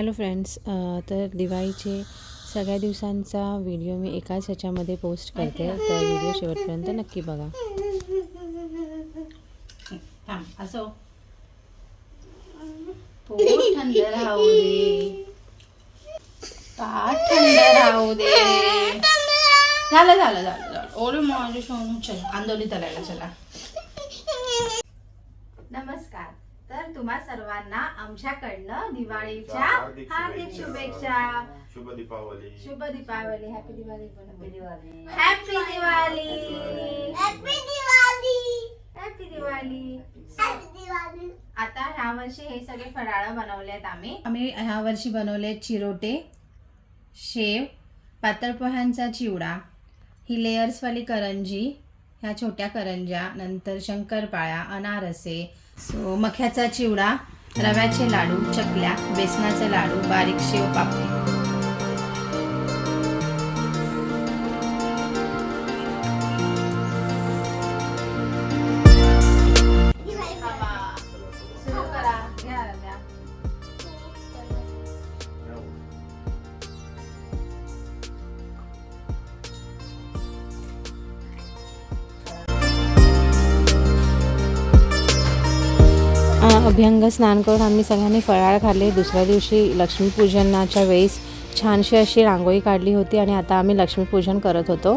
Hello friends तर दिवाळीचे सगळ्या दिवसांचा व्हिडिओ मी एकाच ह्याच्यामध्ये पोस्ट करते. तर व्हिडिओ शेवटपर्यंत नक्की बघा. असो. थंड राहू दे. थंड राहू दे. झालं झालं झालं झालं. ओरे माझे सोनू आंदोली तलायला चला. तर तुम्हा सर्वांना आमच्याकडनं दिवाळीच्या हार्दिक हार्दिक शुभेच्छा. शुभ दीपावली. शुभ Deepavali. Happy Diwali happy Diwali. Happy Diwali. आता ह्या वर्षी हे सगळे फराळ बनवले आहेत आम्ही. आम्ही ह्या वर्षी बनवले चिरोटे शेव पातळ पोह्यांचा चिवडा ही लेयर्सवाली करंजी ह्या छोट्या करंज्या नंतर शंकरपाळ्या अनारसे सो मख्याचा चिवडा रव्याचे लाडू चकल्या बेसनाचे लाडू बारीक शेव पापडी. अभ्यंग स्नान करून आम्ही सगळ्यांनी फराळ खाल्ले. दुसऱ्या दिवशी लक्ष्मीपूजनाच्या वेळेस छानशी अशी रांगोळी काढली होती आणि आता आम्ही लक्ष्मीपूजन करत होतो.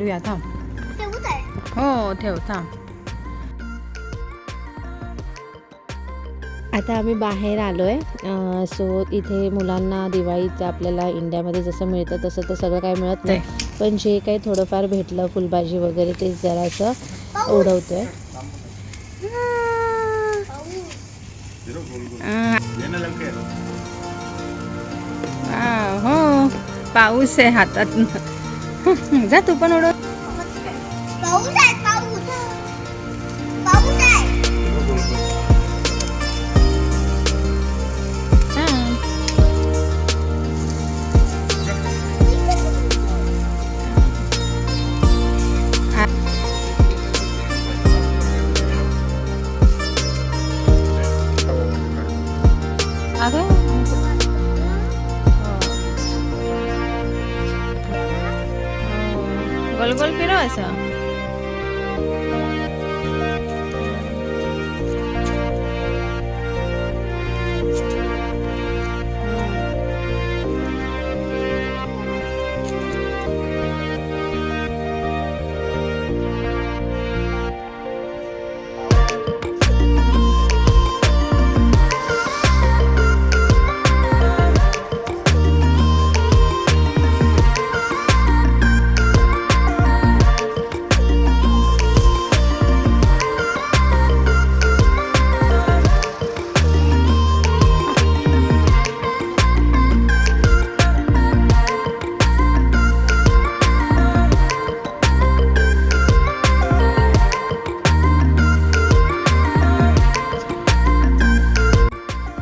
आहे उडूया थांब हो ठेव थांब. आता आम्ही बाहेर आलो आहे सो इथे मुलांना दिवाळीचं आपल्याला इंडियामध्ये जसं मिळतं तसं तर सगळं काही मिळत नाही. पण जे काही थोडंफार भेटलं फुलभाजी वगैरे ते जरासं येणं लवकर हो पाऊस आहे हातात. जा तू पण उडव पाऊस आहे पाऊस पाऊस आहे काय કોલ કોલ કર્યો હશે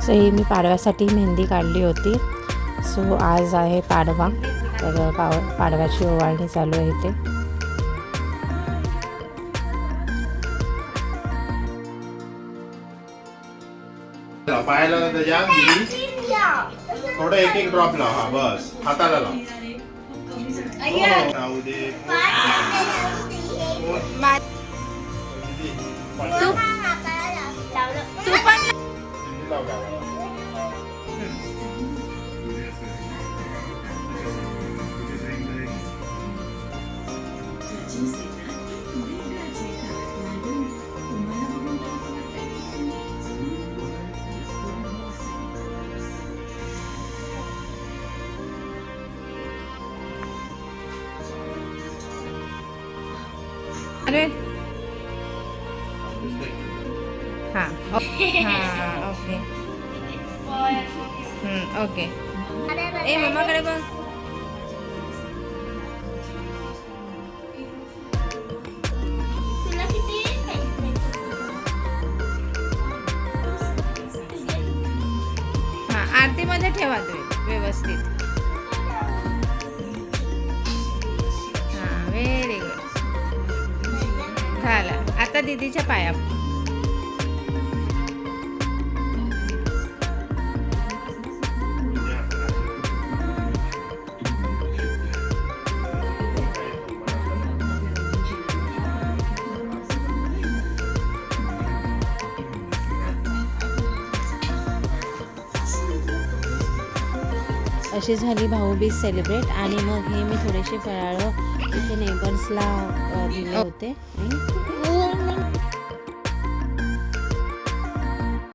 सो ही मी पाडव्यासाठी मेहंदी काढली होती. सो आज आहे पाडवा. तर पाव पाडव्याची ओवाळणी चालू आहे पायाला त्याच्या दिदी थोडं एक एक ड्रॉप लाव हा बस. हाताला लाव. हो, राहू दे. तू तू पण अरे. हां. हां ओके. ओके. ए मम्माकडे बघ. हां आरतीमध्ये ठेवा तुम्ही व्यवस्थित. झालं आता दीदीच्या पाया. अशी झाली भाऊबीज सेलिब्रेट आणि मग हे मी थोडेसे फराळं इथे नेबर्सला दिले होते. आणि